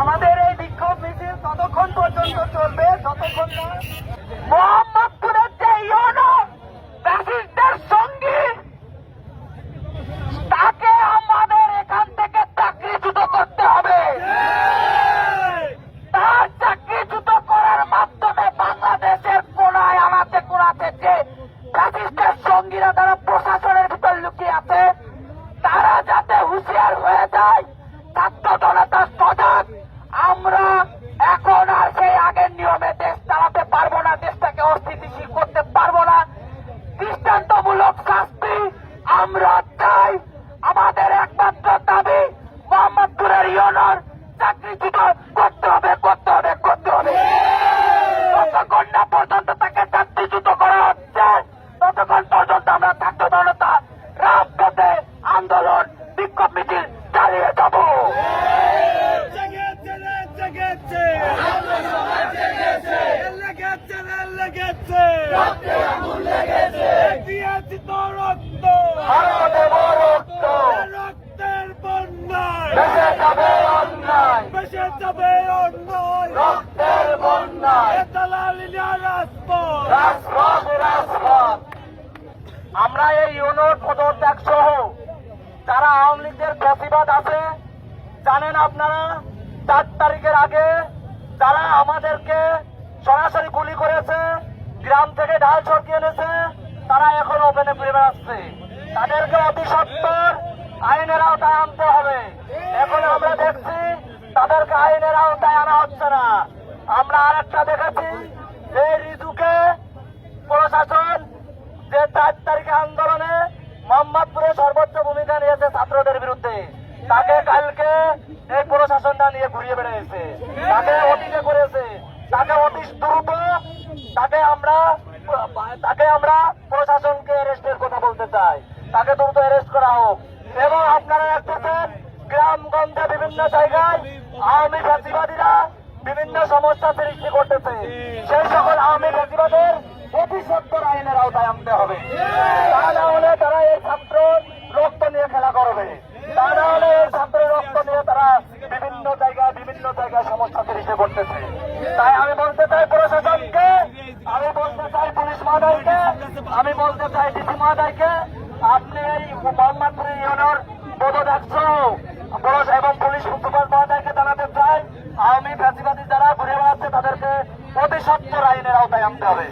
আমাদের এই বিক্ষোভ মিছিল ততক্ষণ পর্যন্ত চলবে যতক্ষণ না মোহাম্মদপুরের যে ইউনো ফ্যাসিস্টদের সঙ্গী তাকে আমাদের এখান থেকে চাকরিচ্যুত করতে হবে তার চাকরিচ্যুত করার মাধ্যমে বাংলাদেশের কোনায় আমাকে কোনাতে যে ফ্যাসিস্টের সঙ্গীরা তারা প্রশাসনের ভিতর লুকিয়ে আছে তারা যাতে হুঁশিয়ার হয়ে যায় ছাত্র জনতা সজাগ আমরা এখন আর সেই আগের নিয়মে দেশ চালাতে পারব না দেশটাকে অস্থিতিশীল করতে পারব না দৃষ্টান্তমূলক শাস্তি আমরা চাই আমাদের একমাত্র দাবি মোহাম্মদপুরের ইউনর চাকরিচ্যুত করতে হবে করতে হবে করতে হবে যতক্ষণ না পর্যন্ত তাকে চাকরিচ্যুত করা হচ্ছে ততক্ষণ পর্যন্ত আমরা ছাত্র জনতা রাজপথে আন্দোলন বিক্ষোভ মিছিল চালিয়ে যাব জেগেছে রে জেগেছে লেগেছে রে রক্ত রাজপথ আমরা এই ইউনোর পদত্যাগ সহ যারা আওয়ামী লীগের প্রতিবাদ আছে, জানেন আপনারা, চার তারিখের আগে যারা আমাদেরকে সরাসরি গুলি করেছে গ্রাম থেকে ঢাল ছড়িয়ে এনেছে, তারা এখন ওপেনে ফিরে বেড়াচ্ছে। তাদেরকে অতি সত্তর আইনের আওতায় আনতে হবে। এখন আমরা দেখছি তাদেরকে আইনের আওতায় আনা হচ্ছে না। আমরা আরেকটা দেখেছি যে ঋতুকে প্রশাসন যে চার তারিখে আন্দোলনে মোহাম্মদপুরে সর্বোচ্চ ভূমিকা নিয়েছে ছাত্রদের বিরুদ্ধে, তাকে কালকে এই প্রশাসনটা নিয়ে ঘুরিয়ে বেড়াইছে। তাকে অতীতে করেছে। তাকে অতি দ্রুত তাকে আমরা তাকে আমরা প্রশাসনকে অ্যারেস্টের কথা বলতে চাই। তাকে দ্রুত অ্যারেস্ট করা হোক। এবং আপনারা দেখতেছেন, গ্রামগঞ্জে বিভিন্ন জায়গায় আওয়ামী ফ্যাসিবাদীরা বিভিন্ন সমস্যা সৃষ্টি করতেছে। সেই সকল আওয়ামী ফ্যাসিবাদের অতি সত্তর আইনের আওতায় আনতে হবে। তা না হলে তারা এই ছাত্র রক্ত নিয়ে খেলা করবে তা না হলে এই ছাত্র রক্ত নিয়ে তারা বিভিন্ন জায়গায় বিভিন্ন জায়গায় সমস্যা সৃষ্টি করতেছে তাই আমি বলতে চাই প্রশাসনকে আমি বলতে চাই পুলিশ মহোদয়কে আমি বলতে চাই ডিসি মহোদয়কে আপনি এই ইউনিয়নের পদত্যাগ পুলিশ এবং পুলিশ সুপার মহোদয়কে জানাতে চাই আওয়ামী ফ্যাসিবাদী যারা ঘুরে বেড়াচ্ছে তাদেরকে অতি সত্তর আইনের আওতায় আনতে হবে।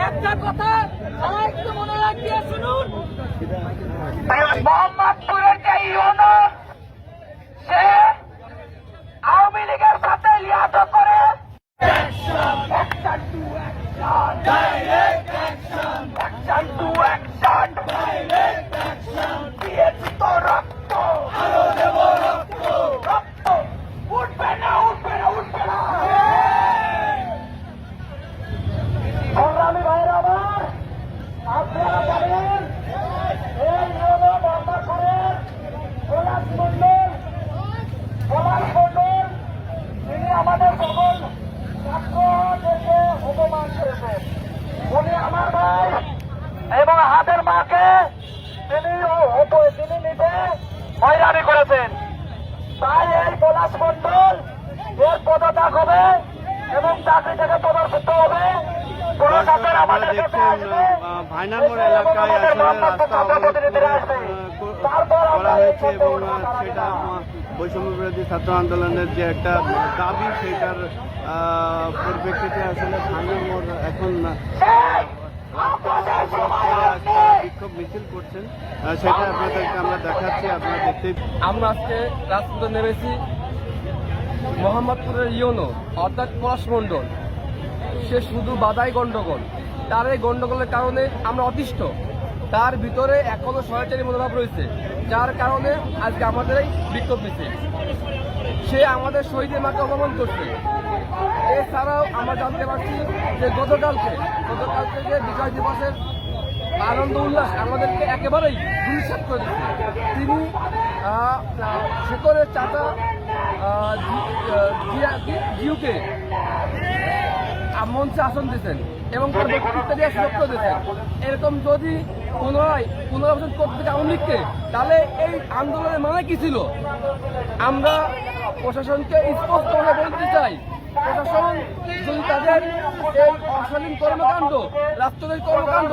একটা কথা মনে রাখিয়ে শুনুন মোহাম্মদপুরের যে ইউনো সে আওয়ামী লীগের সাথে লিয়াত করে Action to action. Action to action. দিয়েছি তো রক্ত। রক্ত। উঠবে না, উঠবে না, উঠবে না। সংগ্রামী ভাইয়েরা আমার, আপনারা জানেন এই হলো মোহাম্মদপুরের পলাশ মন্ডল পলাশ মন্ডল তিনি আমাদের সকল ছাত্রদেরকে অপমান করেছেন উনি আমার ভাই এবং হাতের মাকে তিনি ও- অপ- তিনি নিজে হয়রানি করেছেন তাই এই পলাশ মন্ডল এর পদত্যাগ হবে এবং চাকরি থেকে প্রদর্শিত হবে। কোন প্রশাসন আমাদের কাছে আসবে। ভাইনামোড় এলাকায় করা হয়েছে এবং সেটা বৈষম্য বিরোধী ছাত্র আন্দোলনের যে একটা দাবি সেটার পরিপ্রেক্ষিতে আসলে ভাইনামোড় এখন বিক্ষোভ মিছিল করছেন সেটা আপনাদেরকে আমরা দেখাচ্ছি আপনারা দেখতেই আমরা আজকে রাজপথে নেমেছি। মোহাম্মদপুরের ইয়োনো, অর্থাৎ পলাশ মণ্ডল। সে শুধু বাধাই গন্ডগোল। তার এই গন্ডগোলের কারণে আমরা অতিষ্ঠ। তার ভিতরে এখনও সহায়তারি মনোভাব রয়েছে, যার কারণে আজকে আমাদের এই বিক্ষোভ মিছিল। সে আমাদের শহীদের মাকে অপমান করছে। এছাড়াও আমরা জানতে পারছি যে গতকালকে গতকালকে যে বিজয় দিবসের আনন্দ উল্লাস আমাদেরকে একেবারেই দুঃসাত করে দিচ্ছে। তিনি শেখরের চাচা? আহ, মঞ্চে আসন দিয়েছেন এবং তার বক্তৃতা সুরক্ষা দিয়েছেন। এরকম যদি পুনরায় পুনরাবর্তন করতে থাকে আওয়ামী লীগকে তাহলে এই আন্দোলনের মানে কি ছিল? আমরা প্রশাসনকে স্পষ্টভাবে বলতে চাই তাদের কর্মকাণ্ড রাষ্ট্রীয় কর্মকাণ্ড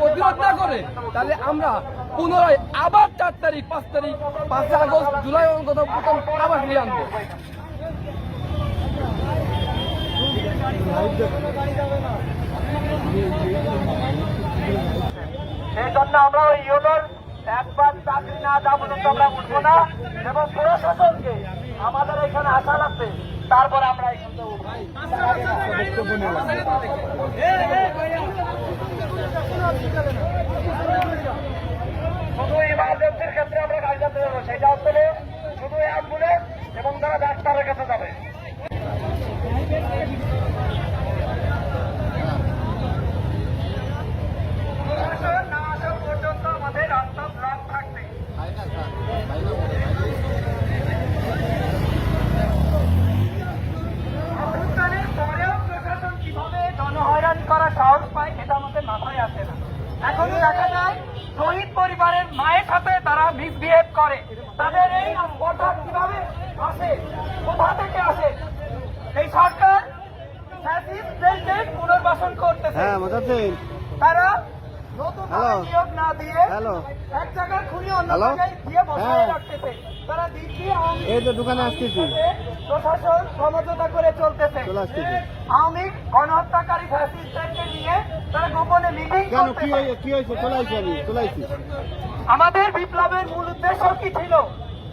প্রতিরোধ না করে, তাহলে আমরা পুনরায় আবার চার তারিখ, পাঁচ তারিখ পাঁচই আগস্ট, জুলাই প্রথম আবার ফিরে আনব। সেই জন্য আমরা একবার না দেওয়া আমরা উঠবো আমাদের এখানে আসা লাগবে তারপর আমরা এখান থেকে উঠবো। শুধু ইমার্জেন্সির ক্ষেত্রে আমরা গাড়ি যাতে দেবো সেটা হচ্ছে শুধু অ্যাম্বুলেন্স এবং তারা ডাক্তারের কাছে যাবে প্রশাসন না আসা পর্যন্ত আমাদের রাস্তা ব্লক থাকবে অভ্যুত্থানের পরেও প্রশাসন কীভাবে জনহয়রানি করা সাহস পায় এটা আমাদের মাথায় আসে না এখনও দেখা যায় শহীদ পরিবারের মায়ের সাথে তারা মিসবিহেভ করে তাদের এই কথা কীভাবে আসে? কোথা থেকে আসে? এই সরকার পুনর্বাসন করতেছে। হ্যাঁ তারা নতুন। নিয়োগ না দিয়ে। এক জায়গায় খুঁজে অন্য জায়গায় দিয়ে বসায় হ্যাঁ। রাখতেছে। তারা দিচ্ছি আওয়ামী এই তো দোকানে আসতেছি। লীগের প্রশাসন সমঝোতা করে চলতেছে। লীগ গণহত্যাকারী ফ্যাসিস্টদেরকে নিয়ে তারা গোপনে মিটিং আমি আমাদের বিপ্লবের মূল উদ্দেশ্য কি ছিল?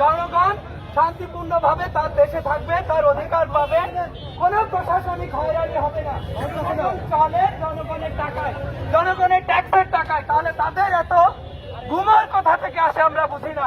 জনগণ শান্তিপূর্ণভাবে তার দেশে থাকবে তার অধিকার পাবে। কোন প্রশাসনিক হয়রানি হবে না। চলে জনগণের টাকায়। জনগণের ট্যাক্সের টাকায়। তাহলে তাদের এত ঘুমার কথা থেকে আসে আমরা বুঝি না।